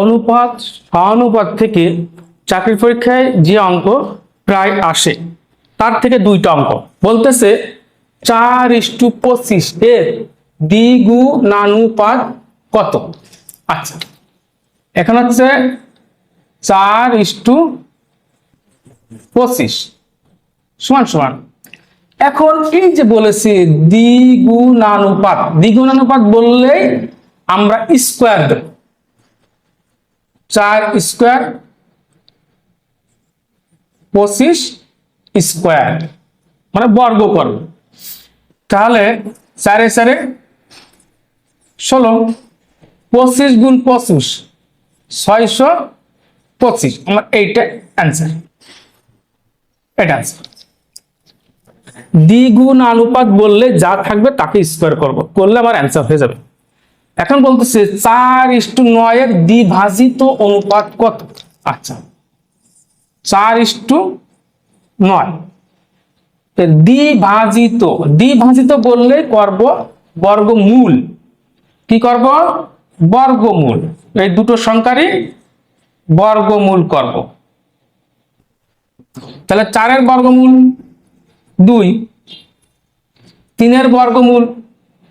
অনুপাত সহানুপাত থেকে চাকরির পরীক্ষায় যে অঙ্ক প্রায় আসে, তার থেকে দুইটা অঙ্ক। বলতেছে চার ইস্টু পঁচিশ এর দ্বিগুণানুপাত কত? আচ্ছা এখন হচ্ছে চার ইস্টু পঁচিশ, সমান সমান। এখন এই যে বলেছি দ্বিগুণানুপাত দ্বিগুণানুপাত বললেই আমরা স্কোয়ার দেব। চার স্কোয়ার পঁচিশ স্কোয়ার মানে বর্গ করব তাহলে চারে চারে ষোলো, পঁচিশ গুণ পঁচিশ, ছয়শো পঁচিশ। আমার এইটা অ্যান্সার এটা দ্বিগুণ অনুপাত বললে যা থাকবে তাকে স্কোয়ার করব। করলে আমার অ্যান্সার হয়ে যাবে। এখন বলতেছে চার ইস্টু নয়ের দ্বিভাজিত অনুপাত কত? আচ্ছা চার ইস্টু নয়। দ্বিভাজিত দ্বিভাজিত বললে করব বর্গমূল। কি করব? বর্গমূল। এই দুটো সংখ্যারই বর্গমূল করব। তাহলে চারের বর্গমূল, দুই। তিনের বর্গমূল,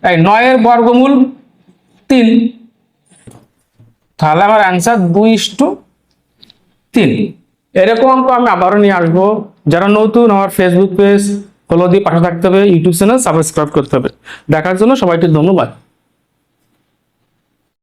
এই নয়ের বর্গমূল তিন। তাহলে আমার অ্যান্সার দুই ইস্টু তিন। এরকম অঙ্ক আমি আবারও নিয়ে আসব। যারা নতুন, আমার ফেসবুক পেজ ফলো দিয়ে পাশে থাকতে হবে ইউটিউব চ্যানেল সাবস্ক্রাইব করতে হবে। দেখার জন্য সবাইকে ধন্যবাদ।